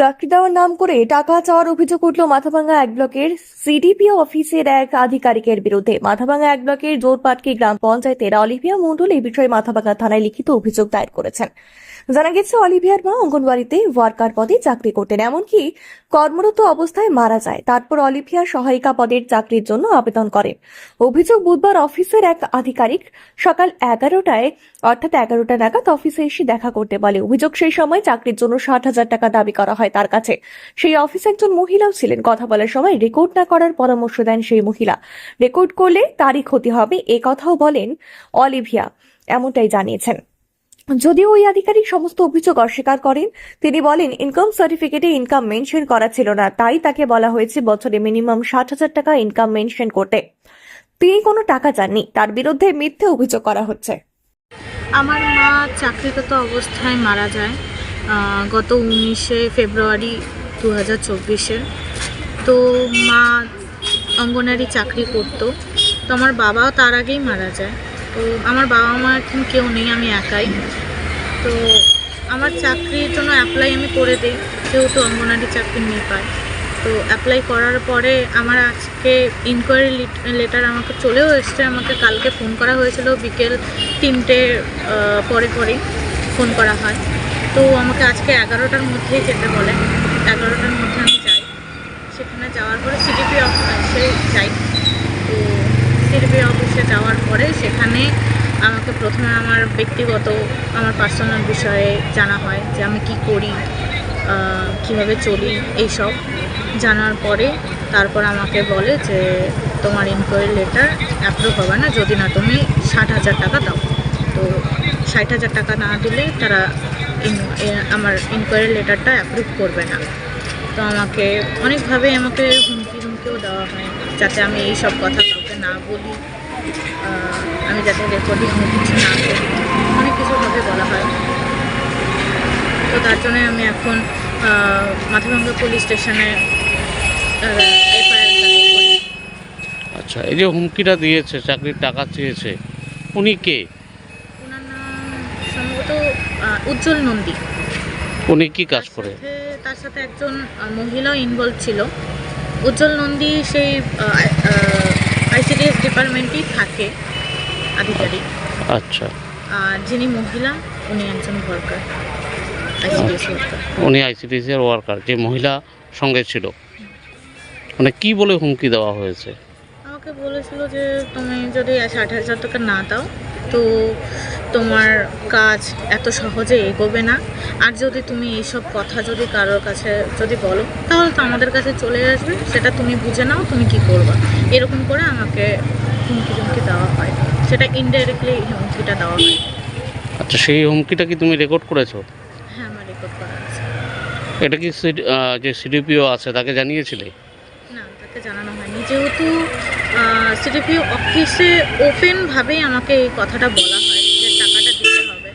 চাকরি দেওয়ার নাম করে টাকা চাওয়ার অভিযোগ উঠল মাথাভাঙ্গা এক ব্লকের সিডিপিও অফিসের এক আধিকারিকের বিরুদ্ধে। মাথাভাঙ্গা এক ব্লকের জোরপাটকি গ্রাম পঞ্চায়েতের অলিভিয়া মন্ডল এই বিষয়ে মাথাভাঙ্গা থানায় লিখিত অভিযোগ দায়ের করেছেন। জানা গেছে, অলিভিয়ার মা অঙ্গনবাড়িতে ওয়ার্কার পদে চাকরি করতেন। এমনকি কর্মরত অবস্থায় মারা যায়। তারপর অলিভিয়া সহায়িকা পদের চাকরির জন্য আবেদন করেন অভিযোগ বুধবার অফিসের এক আধিকারিক সকাল এগারোটায়, অর্থাৎ এগারোটা নাগাদ অফিসে এসে দেখা করতে বলে। অভিযোগ সেই সময় চাকরির জন্য ষাট হাজার টাকা দাবি করা হয় তার কাছে। সেই অফিসে একজন মহিলাও ছিলেন। কথা বলার সময় রেকর্ড না করার পরামর্শ দেন সেই মহিলা। রেকর্ড করলে তারই ক্ষতি হবে এ কথাও বলেন অলিভিয়া। এমনটাই জানিয়েছেন। যদিও ওই আধিকারিক সমস্ত অভিযোগ অস্বীকার করেন, তিনি বলেন ইনকাম সার্টিফিকেটে ইনকাম মেনশন করা ছিল না, তাই তাকে বলা হয়েছে বছরে মিনিমাম ষাট হাজার টাকা ইনকাম মেনশন করতে। তিনি কোনো টাকা চাননি, তার বিরুদ্ধে মিথ্যে অভিযোগ করা হচ্ছে। আমার মা চাকরিগত অবস্থায় মারা যায় গত উনিশে ফেব্রুয়ারি দু হাজার চব্বিশে। তো মা অঙ্গনারী চাকরি করতো, তো আমার বাবাও তার আগেই মারা যায়। তো আমার বাবা মা এখন কেউ নেই, আমি একাই। তো আমার চাকরির জন্য অ্যাপ্লাই আমি করে দিই, যেহেতু অঙ্গনারী চাকরি নিয়ে পাই তো অ্যাপ্লাই করার পরে আমার আজকে ইনকোয়ারি লেটার আমাকে চলেও এসছে, আমাকে কালকে ফোন করা হয়েছিল, বিকেল তিনটে পরে পরেই ফোন করা হয়। তো আমাকে আজকে এগারোটার মধ্যেই যেতে বলে। এগারোটার মধ্যে আমি যাই। সেখানে যাওয়ার পরে সিডিপি অফিসে যাই। তো সিডিপি অফিসে যাওয়ার পরে সেখানে আমাকে প্রথমে আমার ব্যক্তিগত, আমার পার্সোনাল বিষয়ে জানা হয় যে আমি কি করি কীভাবে চলি এইসব। জানার পরে তারপর আমাকে বলে যে তোমার ইনকোয়ারি লেটার অ্যাপ্রুভ হবে না, যদি না তুমি ষাট হাজার টাকা দাও। তো ষাট হাজার টাকা না দিলে তারা আমার ইনকোয়ারি লেটারটা অ্যাপ্রুভ করবে না। তো আমাকে অনেকভাবে আমাকে হুমকি হুমকিও দেওয়া হয়, যাতে আমি এই সব কথা কাউকে না বলি। আমি যাতে রেকর্ডিং কিছু না করি অনেক কিছুভাবে বলা হয়। তো তার জন্য আমি এখন মাথাভাঙ্গা পুলিশ স্টেশনে আচ্ছা এই যে হুমকিটা দিয়েছে চাকরির টাকা চেয়েছে উনি কে? ওনার নাম সম্ভবত উজ্জ্বল নন্দী। উনি কি কাজ করে? তার সাথে একজন আহ, মহিলাও ইনভলভ ছিল। উজ্জ্বল নন্দী সেই ডিপার্টমেন্টেই থাকে আধিকারিক। আচ্ছা। আর যিনি মহিলা উনি একজন ওয়ার্কার ওয়ার্কার উনি আইসিডিসির এর ওয়ার্কার যে মহিলা সঙ্গে ছিল। মানে কি বলে হুমকি দেওয়া হয়েছে? আমাকে বলেছিল যে তুমি যদি ষাট হাজার টাকা না দাও তো তোমার কাজ এত সহজে এগোবে না। আর যদি তুমি এইসব কথা যদি কারোর কাছে যদি বলো তাহলে তো আমাদের কাছে চলে আসবে। সেটা তুমি বুঝে নাও তুমি কি করবা। এরকম করে আমাকে হুমকি হুমকি দেওয়া হয়। সেটা ইনডাইরেক্টলি হুমকিটা দেওয়া হয়। আচ্ছা সেই হুমকিটা কি তুমি রেকর্ড করেছ? হ্যাঁ আমার রেকর্ড করা আছে। এটা কি যে সিডিপিও আছে তাকে জানিয়েছিলে? না তাকে জানানো হয়নি। যেহেতু সিডিপি অফিসে ওপেনভাবেই আমাকে এই কথাটা বলা হয় যে টাকাটা দিতে হবে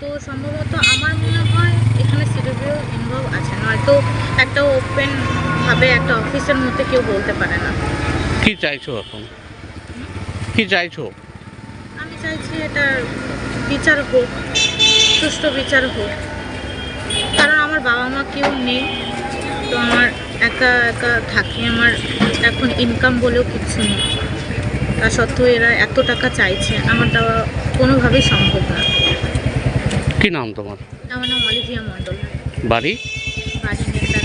তো সম্ভবত আমার মনে হয় এখানে সিডিপিও ইনভলভ আছে। নয়তো একটা ওপেনভাবে একটা অফিসের মধ্যে কেউ বলতে পারে না। কি চাইছো এখন? কি চাইছো? আমি চাইছি এটা বিচার হোক সুষ্ঠু বিচার হোক। কারণ আমার বাবা মা কেউ নেই তো আমার একা একা থাকি আমার এখন ইনকাম বলেও কিচ্ছু নেই। তা সত্ত্বেও এরা এত টাকা চাইছে আমার দেওয়া কোনোভাবেই সম্ভব না। কি নাম তোমার? আমার নাম অলিভিয়া মণ্ডল। বাড়ি? বাড়ি নেতার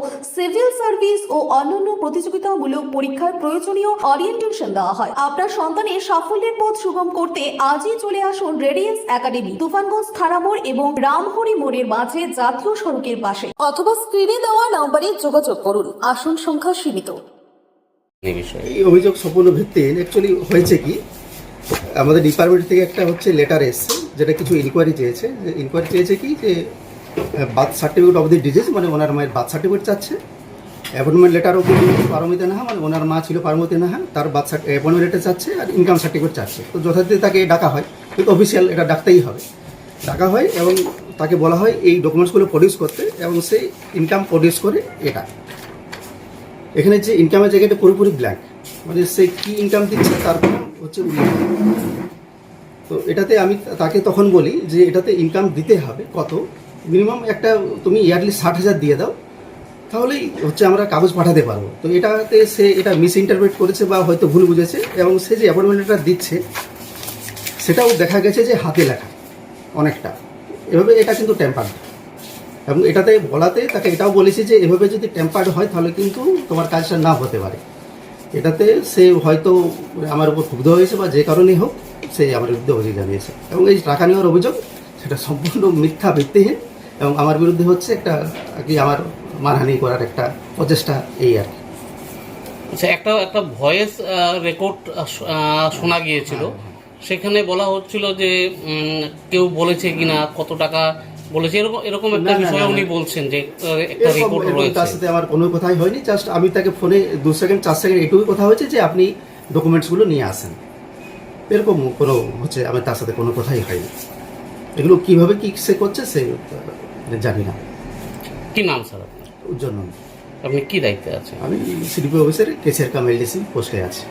সিভিল সার্ভিস ও অন্যান্য প্রতিযোগিতামূলক পরীক্ষার প্রয়োজনীয় অরিয়েন্টেশন দেওয়া হয়। আপনার সন্তানের সাফল্যের পথ সুগম করতে আজই চলে আসুন রেডিয়েন্স একাডেমি তুফানগঞ্জ থানামোড় এবং রামহরি মোড়ের মাঝে জাতীয় সড়কের পাশে। অথবা স্ক্রিনে দেওয়া নম্বরে যোগাযোগ করুন। আসন সংখ্যা সীমিত। এই বিষয়ে। এই অভিযোগ সম্পূর্ণ ভিত্তিহীন। অ্যাকচুয়ালি হয়েছে কি আমাদের ডিপার্টমেন্ট থেকে একটা হচ্ছে লেটার এসছে যেটা কিছু ইনকোয়ারি চেয়েছে। ইনকোয়ারি চেয়েছে কি যে birth certificate of the deceased মানে ওনার মায়ের বার্থ সার্টিফিকেট চাচ্ছে। Appointment letter of Paromita Naha মানে ওনার মা ছিল পারমিতা নাহা, তার বার্থ অ্যাপয়েন্টমেন্ট লেটার চাচ্ছে আর ইনকাম সার্টিফিকেট চাচ্ছে। তো যথারীতি তাকে ডাকা হয়, কিন্তু অফিসিয়াল এটা ডাকতেই হবে। ডাকা হয় এবং তাকে বলা হয় এই ডকুমেন্টসগুলো প্রডিউস করতে এবং সেই ইনকাম প্রডিউস করে এটা। এখানে যে ইনকামের জায়গাটা পুরোপুরি ব্ল্যাঙ্ক মানে সে কী ইনকাম দিচ্ছে তার হচ্ছে তো এটাতে আমি তাকে তখন বলি যে এটাতে ইনকাম দিতে হবে কত? মিনিমাম একটা তুমি ইয়ারলি ষাট হাজার দিয়ে দাও, তাহলেই হচ্ছে আমরা কাগজ পাঠাতে পারব। তো এটাতে সে এটা মিস ইন্টারপ্রেট করেছে বা হয়তো ভুল বুঝেছে এবং সে যে অ্যাপয়েন্টমেন্টটা দিচ্ছে, সেটাও দেখা গেছে যে হাতে লেখা অনেকটা। এভাবে এটা কিন্তু টেম্পার্ড এবং এটাতে বলাতে তাকে এটাও বলেছি যে এভাবে যদি টেম্পার্ড হয়, তাহলে কিন্তু তোমার কাজটা না হতে পারে। এটাতে সে হয়তো আমার উপর ক্ষুব্ধ হয়েছে বা যে কারণেই হোক, সে আমার বিরুদ্ধে অভিযোগ জানিয়েছে। এবং এই টাকা নেওয়ার অভিযোগ, সেটা সম্পূর্ণ মিথ্যা ভিত্তিহীন। এবং আমার বিরুদ্ধে হচ্ছে একটা আর কি আমার মানহানি করার একটা প্রচেষ্টা এই আর কি। আচ্ছা একটা একটা ভয়েস রেকর্ড শোনা গিয়েছিল। সেখানে বলা হচ্ছিল যে কেউ বলেছে কিনা কত টাকা বলেছে এরকম এরকম একটা বিষয় উনি বলছেন যে একটা রিপোর্ট এরকম তার সাথে আমার কোনো কথাই হয়নি জাস্ট আমি তাকে ফোনে দু সেকেন্ড চার সেকেন্ড এটুকুই কথা হয়েছে যে আপনি ডকুমেন্টসগুলো নিয়ে আসেন। এরকম কোনো হচ্ছে আমার তার সাথে কোনো কথাই হয়নি। এগুলো কীভাবে কি সে করছে সে আহ, জানি না। কি নাম স্যার আপনার? উজ্জ্বল। আপনি কি দায়িত্বে আছেন? আমি সিডিপি অফিসের কেসের কাম এলডিসি পোস্টে আছি।